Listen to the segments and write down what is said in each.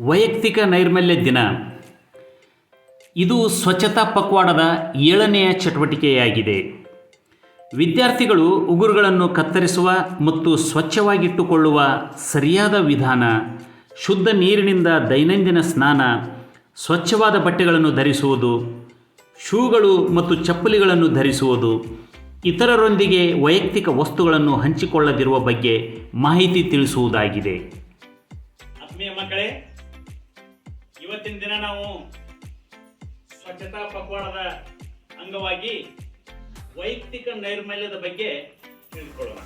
ವೈಯಕ್ತಿಕ ನೈರ್ಮಲ್ಯ ದಿನ. ಇದು ಸ್ವಚ್ಛತಾ ಪಕ್ವಾಡದ ಏಳನೆಯ ಚಟುವಟಿಕೆಯಾಗಿದೆ. ವಿದ್ಯಾರ್ಥಿಗಳು ಉಗುರುಗಳನ್ನು ಕತ್ತರಿಸುವ ಮತ್ತು ಸ್ವಚ್ಛವಾಗಿಟ್ಟುಕೊಳ್ಳುವ ಸರಿಯಾದ ವಿಧಾನ, ಶುದ್ಧ ನೀರಿನಿಂದ ದೈನಂದಿನ ಸ್ನಾನ, ಸ್ವಚ್ಛವಾದ ಬಟ್ಟೆಗಳನ್ನು ಧರಿಸುವುದು, ಶೂಗಳು ಮತ್ತು ಚಪ್ಪಲಿಗಳನ್ನು ಧರಿಸುವುದು, ಇತರರೊಂದಿಗೆ ವೈಯಕ್ತಿಕ ವಸ್ತುಗಳನ್ನು ಹಂಚಿಕೊಳ್ಳದಿರುವ ಬಗ್ಗೆ ಮಾಹಿತಿ ತಿಳಿಸುವುದಾಗಿದೆ. ಮಕ್ಕಳೇ ಇವತ್ತಿನ ದಿನ ನಾವು ಸ್ವಚ್ಛತಾ ಪಕ್ವಾಡದ ಅಂಗವಾಗಿ ವೈಯಕ್ತಿಕ ನೈರ್ಮಲ್ಯದ ಬಗ್ಗೆ ತಿಳಿದುಕೊಳ್ಳೋಣ.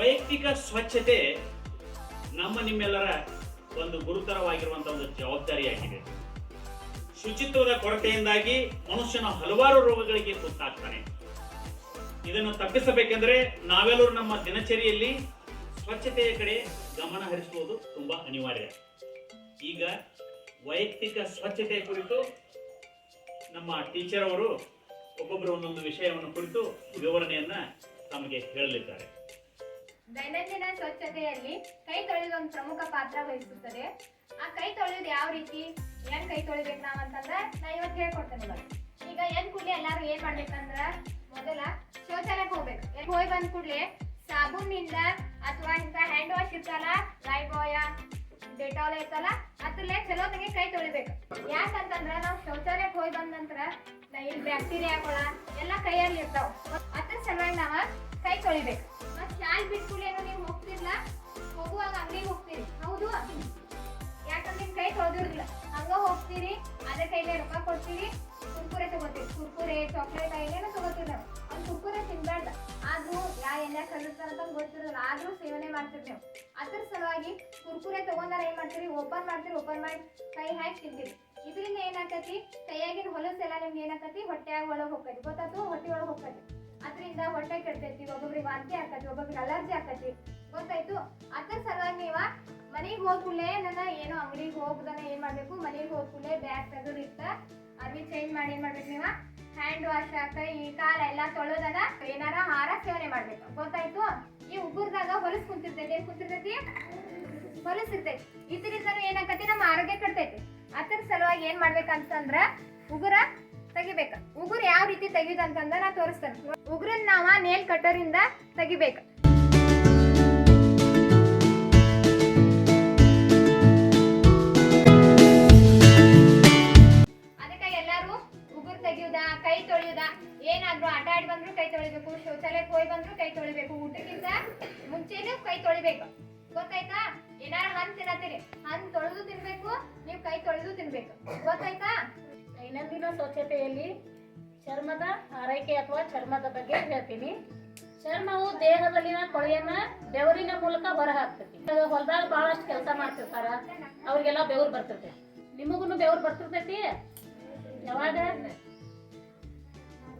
ವೈಯಕ್ತಿಕ ಸ್ವಚ್ಛತೆ ನಮ್ಮ ನಿಮ್ಮೆಲ್ಲರ ಒಂದು ಗುರುತರವಾಗಿರುವಂತಹ ಒಂದು ಜವಾಬ್ದಾರಿಯಾಗಿದೆ. ಶುಚಿತ್ವದ ಕೊರತೆಯಿಂದಾಗಿ ಮನುಷ್ಯನ ಹಲವಾರು ರೋಗಗಳಿಗೆ ತುತ್ತಾಗ್ತಾನೆ. ಇದನ್ನು ತಪ್ಪಿಸಬೇಕೆಂದರೆ ನಾವೆಲ್ಲರೂ ನಮ್ಮ ದಿನಚರಿಯಲ್ಲಿ ಸ್ವಚ್ಛತೆಯ ಕಡೆ ಗಮನ ಹರಿಸುವುದು ತುಂಬಾ ಅನಿವಾರ್ಯ. ಈಗ ವೈಯಕ್ತಿಕ ಸ್ವಚ್ಛತೆ ಕುರಿತು ನಮ್ಮ ಟೀಚರ್ ಅವರು ಒಬ್ಬೊಬ್ಬರು ಒಂದೊಂದು ವಿಷಯವನ್ನು ಕುರಿತು ವಿವರಣೆಯನ್ನ ತಮಗೆ ಹೇಳಲಿದ್ದಾರೆ. ದೈನಂದಿನ ಸ್ವಚ್ಛತೆಯಲ್ಲಿ ಕೈ ತೊಳೆದು ಒಂದು ಪ್ರಮುಖ ಪಾತ್ರ ವಹಿಸುತ್ತದೆ. ಆ ಕೈ ತೊಳೆಯೋದು ಯಾವ ರೀತಿ, ಏನ್ ಕೈ ತೊಳಿಬೇಕು ನಾವು ಅಂತಂದ್ರೆ ನಾ ಇವತ್ತು ಹೇಳ್ಕೊಡ್ತೇನೆ ಈಗ ಏನ್ ಕೂಡಲೇ ಎಲ್ಲಾರು ಏನ್ ಮಾಡ್ಬೇಕಂದ್ರ ಮೊದಲ ಶೌಚಾಲಯಕ್ಕೆ ಹೋಗ್ಬೇಕು. ಎಲ್ಲಿ ಹೋಗಿ ಬಂದ ಕೂಡಲೇ ಸಾಬೂನಿಂದ ಅಥವಾ ಇಂಥ ಹ್ಯಾಂಡ್ ವಾಶ್ ಇರ್ತಲ್ಲ ಬಾಯ ಡೆಟಾಲ್ ಐತಲ್ಲ ಅದ್ರಲ್ಲೇ ಚಲೋತ್ನಾಗೆ ಕೈ ತೊಳಿಬೇಕು. ಯಾಕಂತಂದ್ರ ನಾವು ಶೌಚಾಲಯಕ್ಕೆ ಹೋಗಿ ಬಂದ ನಂತರ ಇಲ್ಲಿ ಬ್ಯಾಕ್ಟೀರಿಯಾಗಳ ಎಲ್ಲ ಕೈಯಲ್ಲಿ ಇರ್ತಾವ. ಅದ್ರ ಸಲುವಾಗಿ ನಾವ ಕೈ ತೊಳಿಬೇಕು. ಮತ್ ಶಾಲ್ ಬಿಟ್ಕೊಳ್ಳಿ ಏನೋ ನೀವು ಹೋಗ್ತಿರ್ಲ, ಹೋಗುವಾಗ ಅಂಗಡಿಗೆ ಹೋಗ್ತೀರಿ. ಹೌದು ಯಾಕಂದ್ರೆ ಕೈ ತೊಳೆದಿರ್ಲಿಲ್ಲ ಹಂಗ ಹೋಗ್ತೀರಿ, ಅದೇ ಕೈಲೇ ರೊಕ್ಕ ಕೊಡ್ತೀರಿ, ಕುರ್ಕುರೆ ತಗೋತೀವಿ ಕುರ್ಕುರೆ ಚಾಕ್ಲೇಟ್ ಏನೇನೋ ತಗೋತೀವಿ ನಾವು. ಅವ್ನು ಕುರ್ಕುರೆ ತಿನ್ಬೇಡ್ದ ಆದ್ರೂ ಯಾ ಎಣ್ಣೆ ಕಲಿಸ್ತಾರ ಅಂತ ಗೊತ್ತಿರಲ್ಲ ಆದ್ರೂ ಸೇವನೆ ಮಾಡ್ತೀರಿ ನೀವು. ಅದ್ರ ಸಲುವಾಗಿ ಕುರ್ಕುರೆ ತಗೊಂಡಾರ ಏನ್ ಮಾಡ್ತೀರಿ? ಓಪನ್ ಮಾಡ್ತೀರಿ ಓಪನ್ ಮಾಡಿ ಕೈ ಹಾಕಿ ತಿಂತೀರಿ. ಇದರಿಂದ ಏನಾಕತಿ? ಕೈಯಾಗಿನ ಹೊಲಸೆಲ್ಲ ನಿಮ್ಗೆ ಏನಾಕತಿ? ಹೊಟ್ಟೆಯಾಗ ಒಳಗೆ ಹೋಗ್ತೈತಿ. ಗೊತ್ತಾತು? ಹೊಟ್ಟೆ ಒಳಗೆ ಹೋಗ್ತೈತಿ. ಅದರಿಂದ ಹೊಟ್ಟೆ ಕೆಡ್ತೈತಿ, ಒಬ್ಬೊಬ್ರಿಗೆ ವಾಂತಿ ಆಕತಿ, ಒಬ್ಬೊಬ್ರಿಗೆ ಅಲರ್ಜಿ ಆಕತಿ. ಗೊತ್ತಾಯ್ತು? ಅದ್ರ ಸಲುವಾಗಿ ನೀವ ಮನೆಗೆ ಕೂಡಲೇ ನನ್ನ ಏನೋ ಅಂಗಡಿಗೆ ಹೋಗ್ದಾನ ಏನು ಮಾಡಬೇಕು? ಮನೆಗೆ ಹೋದ್ಕೂಡ್ಲೆ ಬ್ಯಾಗ್ ತೆಗೆದು ಇಟ್ಟ ಅರ್ವಿ ಚೇಂಜ್ ಮಾಡಿ ಏನು ಮಾಡ್ಬೇಕು ನೀವ? ಹ್ಯಾಂಡ್ ವಾಶ್ ಕೈ ಕಾಲ ಎಲ್ಲ ತೊಳೋದನ ಏನಾರ ಆಹಾರ ಸೇವನೆ ಮಾಡ್ಬೇಕು. ಗೊತ್ತಾಯ್ತು? ಈ ಉಗುರ್ದಾಗ ಹೊಲಸ್ ಕುಂತಿರ್ತೈತಿ ಕುಂತಿರ್ತೈತಿ? ಹೊಲಸ್ ಇರ್ತೈತಿ. ಇದರಿಂದನೂ ಏನಾಕತಿ ನಮ್ಮ ಆರೋಗ್ಯ ಕೆಡ್ತೈತಿ. ಅದ್ರ ಸಲುವಾಗಿ ಏನ್ ಮಾಡ್ಬೇಕಂತಂದ್ರ ಉಗುರ ತೆಗಿಬೇಕ. ಉಗುರು ಯಾವ ರೀತಿ ತೆಗಿಯೋದಂತಂದ್ರ ನಾ ತೋರಿಸ್ತೇನೆ. ಉಗುರನ್ನ ನಾವ ನೇಲ್ ಕಟ್ಟರಿಂದ ತೆಗಿಬೇಕು. ಉಗುರು ಕೈ ತೊಳೆಯುದ? ಏನಾದ್ರೂ ಆಟ ಆಡಿ ಬಂದ್ರು ಕೈ ತೊಳಿಬೇಕು, ಶೌಚಾಲಯಕ್ಕೆ ಹೋಗಿ ಬಂದ್ರು ಕೈ ತೊಳಿಬೇಕು, ಊಟಕ್ಕಿಂತ ಮುಂಚೆನೂ ಕೈ ತೊಳಿಬೇಕು. ಗೊತ್ತಾಯ್ತಾ? ಏನಾರ ಹಣ್ ತಿನ್ನತ್ತೀರಿ. ಹಣ್ ತೊಳೆದು ತಿನ್ಬೇಕು, ನೀವು ಕೈ ತೊಳೆದು ತಿನ್ಬೇಕು. ಗೊತ್ತಾಯ್ತಾ? ದೈನಂದಿನ ಸ್ವಚ್ಛತೆಯಲ್ಲಿ ಚರ್ಮದ ಆರೈಕೆ ಅಥವಾ ಚರ್ಮದ ಬಗ್ಗೆ ಹೇಳ್ತೀನಿ. ಚರ್ಮವು ದೇಹದಲ್ಲಿನ ಕೊಳೆಯನ್ನ ಬೆವರಿನ ಮೂಲಕ ಹೊರಹಾಕ್ತೈತಿ ಹೊಲದಾಗ ಬಹಳಷ್ಟು ಕೆಲಸ ಮಾಡ್ತಿರ್ತಾರ, ಅವ್ರಿಗೆಲ್ಲ ಬೆವರು ಬರ್ತಿರ್ತೈತಿ ನಿಮಗೂ ಬೆವರು ಬರ್ತಿರ್ತೈತಿ? ಯಾವಾಗ?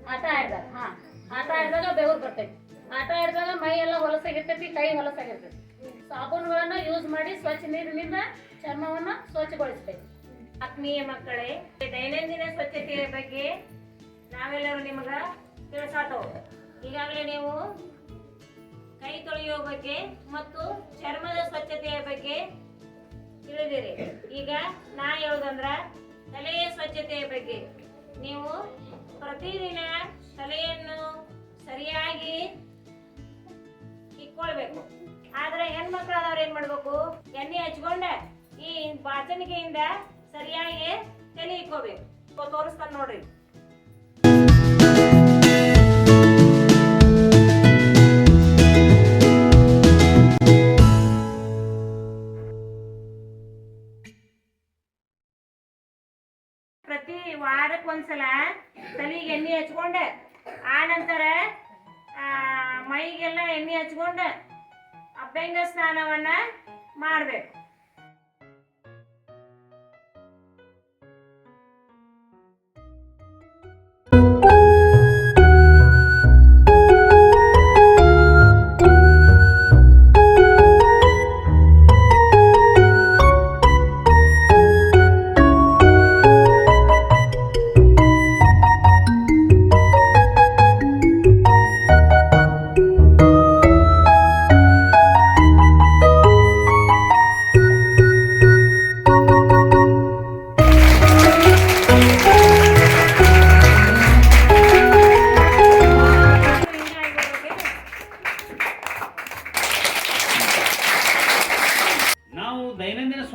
ಆಟ ಆಡಿದಾಗ, ಹಾ, ಆಟ ಆಡಿದಾಗ ಬೆವರು ಬರ್ತೈತಿ. ಆಟ ಆಡಿದಾಗ ಮೈ ಎಲ್ಲ ಹೊಲಸಾಗಿರ್ತೈತಿ, ಕೈ ಹೊಲಸಾಗಿರ್ತೈತಿ. ಸಾಬೂನುಗಳನ್ನ ಯೂಸ್ ಮಾಡಿ ಸ್ವಚ್ಛ ನೀರಿನಿಂದ ಚರ್ಮವನ್ನ ಸ್ವಚ್ಛಗೊಳಿಸ್ತೈತಿ ಆತ್ಮೀಯ ಮಕ್ಕಳೇ ದೈನಂದಿನ ಸ್ವಚ್ಛತೆಯ ಬಗ್ಗೆ ನಾವೆಲ್ಲರೂ ನಿಮಗ ತಿಳಿಸಾತವು ಈಗಾಗಲೇ ನೀವು ಕೈ ತೊಳೆಯುವ ಬಗ್ಗೆ ಮತ್ತು ಚರ್ಮದ ಸ್ವಚ್ಛತೆಯ ಬಗ್ಗೆ ತಿಳಿದಿರಿ. ಈಗ ನಾ ಹೇಳುದಂದ್ರ ತಲೆಯ ಸ್ವಚ್ಛತೆಯ ಬಗ್ಗೆ. ನೀವು ಪ್ರತಿದಿನ ತಲೆಯನ್ನು ಸರಿಯಾಗಿ ಇಕ್ಕೊಳ್ಬೇಕು. ಆದ್ರೆ ಹೆಣ್ಮಕ್ಳಾದವ್ರು ಏನ್ ಮಾಡ್ಬೇಕು? ಎಣ್ಣೆ ಹಚ್ಕೊಂಡ ಈ ಬಾಚಣಿಗೆಯಿಂದ ಸರಿಯಾಗಿ ತಲೆ ಇಕ್ಕೋಬೇಕು ತೋರಿಸ್ತಾನೆ ನೋಡ್ರಿ. ಪ್ರತಿ ವಾರಕ್ಕೆ ಒಂದ್ಸಲ ತಲೆಗೆ ಎಣ್ಣೆ ಹಚ್ಕೊಂಡ. ಆ ನಂತರ ಮೈಗೆಲ್ಲ ಎಣ್ಣೆ ಹಚ್ಕೊಂಡು. ಅಭ್ಯಂಗ ಸ್ನಾನವನ್ನ ಮಾಡ್ಬೇಕು.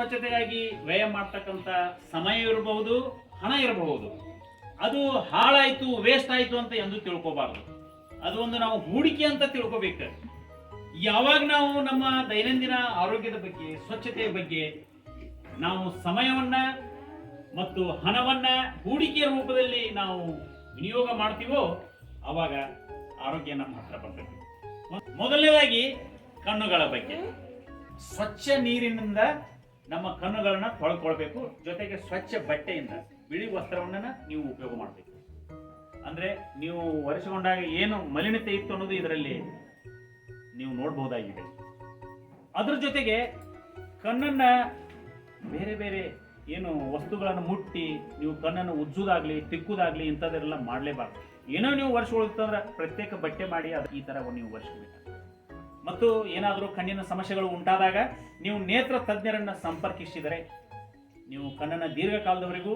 ಸ್ವಚ್ಛತೆಗಾಗಿ ವ್ಯಯ ಮಾಡ್ತಕ್ಕಂಥ ಸಮಯ ಇರಬಹುದು, ಹಣ ಇರಬಹುದು. ಅದು ಹಾಳಾಯ್ತು ವೇಸ್ಟ್ ಆಯ್ತು ಅಂತ ಎಂದು ತಿಳ್ಕೊಬಾರ್ದು. ಅದು ಒಂದು ನಾವು ಹೂಡಿಕೆ ಅಂತ ತಿಳ್ಕೋಬೇಕು. ಯಾವಾಗ ನಾವು ನಮ್ಮ ದೈನಂದಿನ ಆರೋಗ್ಯದ ಬಗ್ಗೆ, ಸ್ವಚ್ಛತೆಯ ಬಗ್ಗೆ ನಾವು ಸಮಯವನ್ನ ಮತ್ತು ಹಣವನ್ನ ಹೂಡಿಕೆಯ ರೂಪದಲ್ಲಿ ನಾವು ವಿನಿಯೋಗ ಮಾಡ್ತೀವೋ, ಅವಾಗ ಆರೋಗ್ಯ ನಮ್ಮ ಹತ್ರ ಬರ್ತದೆ. ಮೊದಲನೇದಾಗಿ ಕಣ್ಣುಗಳ ಬಗ್ಗೆ. ಸ್ವಚ್ಛ ನೀರಿನಿಂದ ನಮ್ಮ ಕಣ್ಣುಗಳನ್ನ ತೊಳ್ಕೊಳ್ಬೇಕು. ಜೊತೆಗೆ ಸ್ವಚ್ಛ ಬಟ್ಟೆಯಿಂದ ಬಿಳಿ ವಸ್ತ್ರವನ್ನ ನೀವು ಉಪಯೋಗ ಮಾಡಬೇಕು. ಅಂದ್ರೆ ನೀವು ಒರೆಸಿಕೊಂಡಾಗ ಏನು ಮಲಿನತೆ ಇತ್ತು ಅನ್ನೋದು ಇದರಲ್ಲಿ ನೀವು ನೋಡಬಹುದಾಗಿದೆ. ಅದ್ರ ಜೊತೆಗೆ ಕಣ್ಣನ್ನ ಬೇರೆ ಬೇರೆ ಏನು ವಸ್ತುಗಳನ್ನು ಮುಟ್ಟಿ, ನೀವು ಕಣ್ಣನ್ನು ಉಜ್ಜುದಾಗ್ಲಿ, ತಿಕ್ಕುದಾಗ್ಲಿ ಇಂಥದ್ದೆಲ್ಲ ಮಾಡಲೇಬಾರ್ದು. ಏನೋ ನೀವು ವರ್ಷಗೊಳ್ತಂದ್ರೆ ಪ್ರತ್ಯೇಕ ಬಟ್ಟೆ ಮಾಡಿ ಅದು ಈ ಥರ ನೀವು ವರ್ಷಬೇಕು ಮತ್ತು ಏನಾದರೂ ಕಣ್ಣಿನ ಸಮಸ್ಯೆಗಳು ಉಂಟಾದಾಗ ನೀವು ನೇತ್ರ ತಜ್ಞರನ್ನ ಸಂಪರ್ಕಿಸಿದರೆ ನೀವು ಕಣ್ಣನ್ನ ದೀರ್ಘಕಾಲದವರೆಗೂ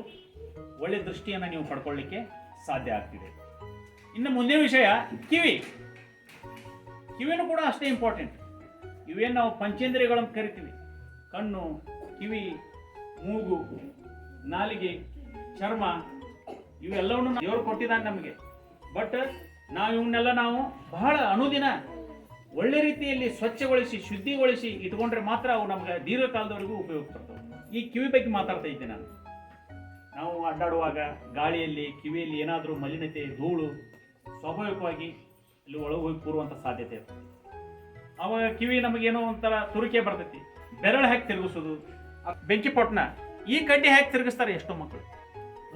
ಒಳ್ಳೆ ದೃಷ್ಟಿಯನ್ನು ನೀವು ಪಡ್ಕೊಳ್ಳಿಕ್ಕೆ ಸಾಧ್ಯ ಆಗ್ತಿದೆ. ಇನ್ನು ಮುಂದಿನ ವಿಷಯ, ಕಿವಿ. ಕಿವಿನೂ ಕೂಡ ಅಷ್ಟೇ ಇಂಪಾರ್ಟೆಂಟ್ ಇವೇನು ನಾವು ಪಂಚೇಂದ್ರಿಯಗಳನ್ನು ಕರಿತೀವಿ. ಕಣ್ಣು, ಕಿವಿ, ಮೂಗು, ನಾಲಿಗೆ, ಚರ್ಮ, ಇವೆಲ್ಲವನ್ನು ದೇವರು ಕೊಟ್ಟಿದ್ದಾನೆ ನಮಗೆ. ಬಟ್ ನಾವು ಇವನ್ನೆಲ್ಲ ನಾವು ಬಹಳ ಅನುದಿನ ಒಳ್ಳೆ ರೀತಿಯಲ್ಲಿ ಸ್ವಚ್ಛಗೊಳಿಸಿ, ಶುದ್ಧಿಗೊಳಿಸಿ ಇಟ್ಕೊಂಡ್ರೆ ಮಾತ್ರ ಅವು ನಮ್ಗೆ ದೀರ್ಘಕಾಲದವರೆಗೂ ಉಪಯೋಗ ಬರ್ತವೆ ಈ ಕಿವಿ ಬಗ್ಗೆ ಮಾತಾಡ್ತಾ ಇದ್ದೆ ನಾನು. ನಾವು ಅಡ್ಡಾಡುವಾಗ ಗಾಳಿಯಲ್ಲಿ, ಕಿವಿಯಲ್ಲಿ ಏನಾದರೂ ಮಲಿನತೆ, ಧೂಳು ಸ್ವಾಭಾವಿಕವಾಗಿ ಇಲ್ಲಿ ಒಳಗೆ ಹೋಗಿ ಕೂರುವಂಥ ಸಾಧ್ಯತೆ ಇರ್ತದೆ. ಅವಾಗ ಕಿವಿ ನಮಗೇನೋ ಒಂಥರ ತುರಿಕೆ ಬರ್ತೈತಿ. ಬೆರಳು ಹಾಕಿ ತಿರುಗಿಸೋದು? ಬೆಂಕಿ ಪೊಟ್ನ ಈ ಕಡ್ಡಿ ಹಾಕಿ ತಿರುಗಿಸ್ತಾರೆ ಎಷ್ಟೋ ಮಕ್ಕಳು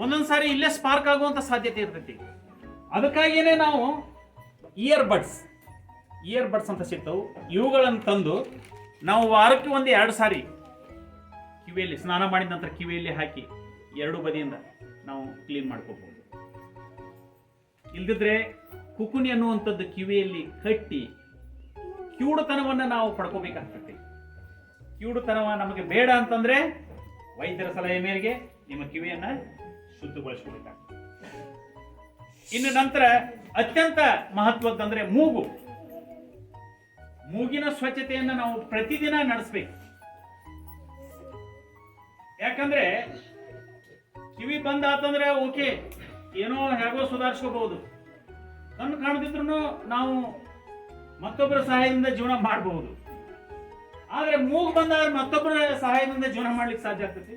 ಒಂದೊಂದು ಸಾರಿ ಇಲ್ಲೇ ಸ್ಪಾರ್ಕ್ ಆಗುವಂಥ ಸಾಧ್ಯತೆ ಇರ್ತೈತಿ. ಅದಕ್ಕಾಗಿಯೇ ನಾವು ಇಯರ್ ಬಡ್ಸ್ ಇಯರ್ ಬಡ್ಸ್ ಅಂತ ಸಿಗ್ತವು. ಇವುಗಳನ್ನು ತಂದು ನಾವು ವಾರಕ್ಕೆ ಒಂದು ಎರಡು ಸಾರಿ ಕಿವಿಯಲ್ಲಿ ಸ್ನಾನ ಮಾಡಿದ ನಂತರ ಕಿವಿಯಲ್ಲಿ ಹಾಕಿ ಎರಡು ಬದಿಯಿಂದ ನಾವು ಕ್ಲೀನ್ ಮಾಡ್ಕೋಬಹುದು ಇಲ್ದಿದ್ರೆ ಕುಕುನಿ ಅನ್ನುವಂಥದ್ದು ಕಿವಿಯಲ್ಲಿ ಕಟ್ಟಿ ಕಿವುಡುತನವನ್ನ ನಾವು ಪಡ್ಕೋಬೇಕಾಗ್ತದೆ. ಕಿವುಡುತನವ ನಮಗೆ ಬೇಡ ಅಂತಂದ್ರೆ ವೈದ್ಯರ ಸಲಹೆ ಮೇರೆಗೆ ನಿಮ್ಮ ಕಿವಿಯನ್ನ ಶುದ್ಧಗೊಳಿಸ್ಕೊಳ್ಬೇಕಾಗ್ತದೆ. ಇನ್ನು ನಂತರ ಅತ್ಯಂತ ಮಹತ್ವದ್ದಂದ್ರೆ ಮೂಗು. ಮೂಗಿನ ಸ್ವಚ್ಛತೆಯನ್ನು ನಾವು ಪ್ರತಿದಿನ ನಡೆಸಬೇಕು. ಯಾಕಂದ್ರೆ ಕಿವಿ ಬಂದ್ ಆತಂದ್ರೆ ಓಕೆ, ಏನೋ ಹೇಗೋ ಸುಧಾರಿಸ್ಕೋಬಹುದು. ಕಣ್ಣು ಕಾಣದಿದ್ರು ನಾವು ಮತ್ತೊಬ್ಬರ ಸಹಾಯದಿಂದ ಜೀವನ ಮಾಡಬಹುದು. ಆದ್ರೆ ಮೂಗು ಬಂದಾಗ ಮತ್ತೊಬ್ಬರ ಸಹಾಯದಿಂದ ಜೀವನ ಮಾಡ್ಲಿಕ್ಕೆ ಸಾಧ್ಯ ಆಗ್ತೈತಿ?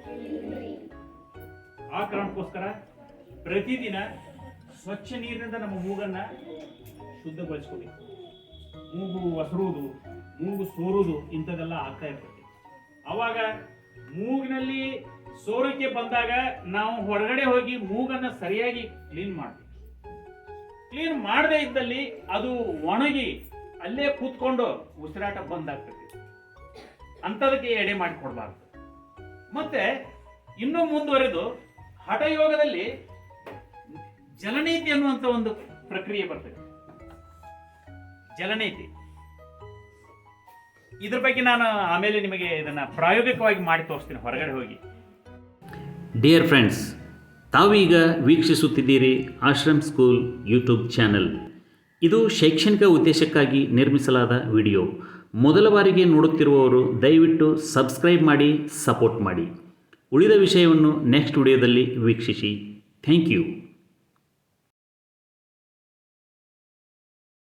ಆ ಕಾರಣಕ್ಕೋಸ್ಕರ ಪ್ರತಿದಿನ ಸ್ವಚ್ಛ ನೀರಿನಿಂದ ನಮ್ಮ ಮೂಗನ್ನ ಶುದ್ಧಗೊಳಿಸ್ಕೋಬೇಕು. ಮೂಗು ಒಸರುವುದು ಮೂಗು ಸೋರುವುದು ಇಂಥದ್ದೆಲ್ಲ ಆಗ್ತಾ ಇರ್ತೈತಿ. ಅವಾಗ ಮೂಗಿನಲ್ಲಿ ಸೋರಿಕೆ ಬಂದಾಗ ನಾವು ಹೊರಗಡೆ ಹೋಗಿ ಮೂಗನ್ನ ಸರಿಯಾಗಿ ಕ್ಲೀನ್ ಮಾಡಬೇಕು. ಕ್ಲೀನ್ ಮಾಡದೇ ಇದ್ದಲ್ಲಿ ಅದು ಒಣಗಿ ಅಲ್ಲೇ ಕೂತ್ಕೊಂಡು ಉಸಿರಾಟ ಬಂದಾಗ್ತದೆ ಅಂಥದಕ್ಕೆ ಎಡೆ ಮಾಡಿಕೊಡ್ಬಾರ್ದು. ಮತ್ತೆ ಇನ್ನೂ ಮುಂದುವರೆದು ಹಠಯೋಗದಲ್ಲಿ ಜಲನೀತಿ ಅನ್ನುವಂಥ ಒಂದು ಪ್ರಕ್ರಿಯೆ ಬರ್ತದೆ ಜಲನೀತಿ ಇದ್ರ ಬಗ್ಗೆ ನಾನು ಆಮೇಲೆ ನಿಮಗೆ ಇದನ್ನ ಪ್ರಾಯೋಗಿಕವಾಗಿ ಮಾಡಿ ತೋರಿಸ್ತೀನಿ ಹೊರಗಡೆ ಹೋಗಿ. ಡಿಯರ್ ಫ್ರೆಂಡ್ಸ್ ತಾವೀಗ ವೀಕ್ಷಿಸುತ್ತಿದ್ದೀರಿ ಆಶ್ರಮ್ ಸ್ಕೂಲ್ ಯೂಟ್ಯೂಬ್ ಚಾನೆಲ್. ಇದು ಶೈಕ್ಷಣಿಕ ಉದ್ದೇಶಕ್ಕಾಗಿ ನಿರ್ಮಿಸಲಾದ ವಿಡಿಯೋ. ಮೊದಲ ಬಾರಿಗೆ ನೋಡುತ್ತಿರುವವರು ದಯವಿಟ್ಟು ಸಬ್ಸ್ಕ್ರೈಬ್ ಮಾಡಿ, ಸಪೋರ್ಟ್ ಮಾಡಿ. ಉಳಿದ ವಿಷಯವನ್ನು ನೆಕ್ಸ್ಟ್ ವಿಡಿಯೋದಲ್ಲಿ ವೀಕ್ಷಿಸಿ. Thank you.